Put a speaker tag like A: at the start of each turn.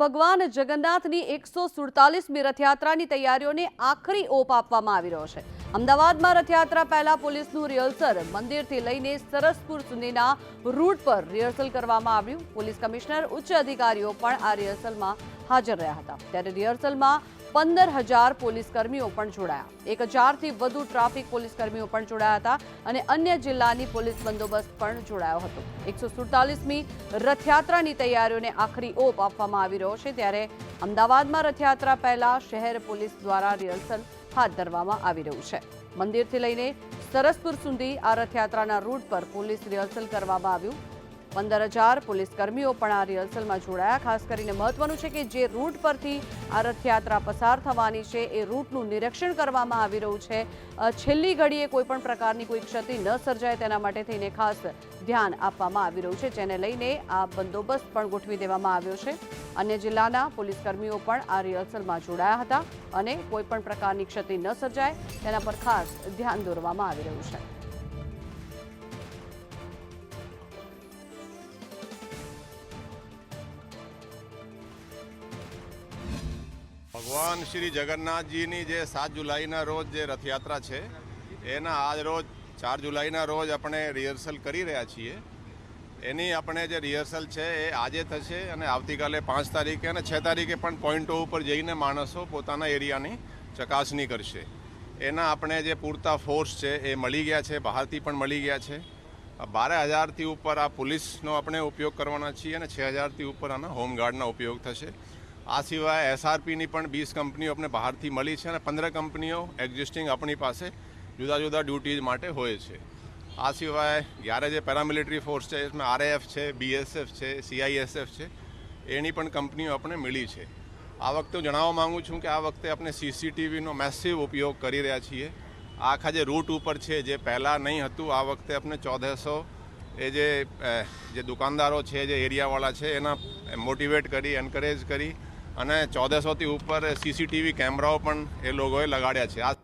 A: ભગવાન જગન્નાથની એકસો સુડતાલીસમી રથયાત્રાની તૈયારીઓને આખરી ઓપ આપવામાં આવી રહ્યો છે. અમદાવાદમાં રથયાત્રા પહેલા પોલીસનું રિહર્સલ મંદિરથી લઈને સરસપુર સુધીના રૂટ પર રિહર્સલ કરવામાં આવ્યું. પોલીસ કમિશનર, ઉચ્ચ અધિકારીઓ પણ આ રિહર્સલમાં હાજર રહ્યા હતા. ત્યારે રિહર્સલમાં પંદર હજાર પોલીસ કર્મીઓ પણ જોડાયા. એક હજારથી વધુ ટ્રાફિક પોલીસ કર્મીઓ પણ જોડાયા હતા અને અન્ય જિલ્લાની પોલીસ બંદોબસ્ત પણ જોડાયો હતો. એકસો સુડતાલીસમી રથયાત્રાની તૈયારીઓને આખરી ઓપ આપવામાં આવી રહ્યો છે ત્યારે અમદાવાદમાં રથયાત્રા પહેલા શહેર પોલીસ દ્વારા રિહર્સલ હાથ ધરવામાં આવી રહ્યું છે. મંદિરથી લઈને સરસપુર સુધી આ રથયાત્રાના રૂટ પર પોલીસ રિહર્સલ કરવામાં આવ્યું. પંદર હજાર પોલીસ કર્મીઓ પણ આ રિહર્સલમાં જોડાયા. ખાસ કરીને મહત્વનું છે કે જે રૂટ પરથી આ રથયાત્રા પસાર થવાની છે, એ રૂટનું નિરીક્ષણ કરવામાં આવી રહ્યું છે. છેલ્લી ઘડીએ કોઈ પણ પ્રકારની કોઈ ક્ષતિ ન સર્જાય તેના માટે થઈને ખાસ ધ્યાન આપવામાં આવી રહ્યું છે, જેને લઈને આ બંદોબસ્ત પણ ગોઠવી દેવામાં આવ્યો છે. અન્ય જિલ્લાના પોલીસ કર્મીઓ પણ આ રિહર્સલમાં જોડાયા હતા અને કોઈ પણ પ્રકારની ક્ષતિ ન સર્જાય તેના પર ખાસ ધ્યાન દોરવામાં આવી રહ્યું છે.
B: ભગવાન શ્રી જગન્નાથજીની જે સાત જુલાઈના રોજ જે રથયાત્રા છે, એના આજ રોજ ચાર જુલાઈના રોજ આપણે રિહર્સલ કરી રહ્યા છીએ. એની આપણે જે રિહર્સલ છે એ આજે થશે અને આવતીકાલે પાંચ તારીખે અને છ તારીખે પણ પોઈન્ટો ઉપર જઈને માણસો પોતાના એરિયાની ચકાસણી કરશે. એના આપણે જે પૂરતા ફોર્સ છે એ મળી ગયા છે, બહારથી પણ મળી ગયા છે. બાર હજારથી ઉપર આ પોલીસનો આપણે ઉપયોગ કરવાના છીએ અને છ હજારથી ઉપર આના હોમગાર્ડના ઉપયોગ થશે. આ સિવાય એસઆરપીની પણ વીસ કંપનીઓ આપણે બહારથી મળી છે અને પંદર કંપનીઓ એક્ઝિસ્ટિંગ આપણી પાસે જુદા જુદા ડ્યુટીઝ માટે હોય છે. આ સિવાય જ્યારે જે પેરામિલિટરી ફોર્સ છે, એમાં આરએએફ છે બીએસએફ છે સીઆઈએસએફ છે, એની પણ કંપનીઓ આપણે મળી છે. આ વખતે હું જણાવવા માગું છું કે આ વખતે આપણે સીસીટીવીનો મેસિવ ઉપયોગ કરી રહ્યા છીએ. આખા જે રૂટ ઉપર છે, જે પહેલાં નહીં હતું, આ વખતે આપણે ચૌદસો એ જે જે દુકાનદારો છે, જે એરિયાવાળા છે, એના મોટિવેટ કરી એન્કરેજ કરી અને ચૌદસોથી ઉપર સીસીટીવી કેમેરાઓ પણ એ લોકોએ લગાડ્યા છે. આ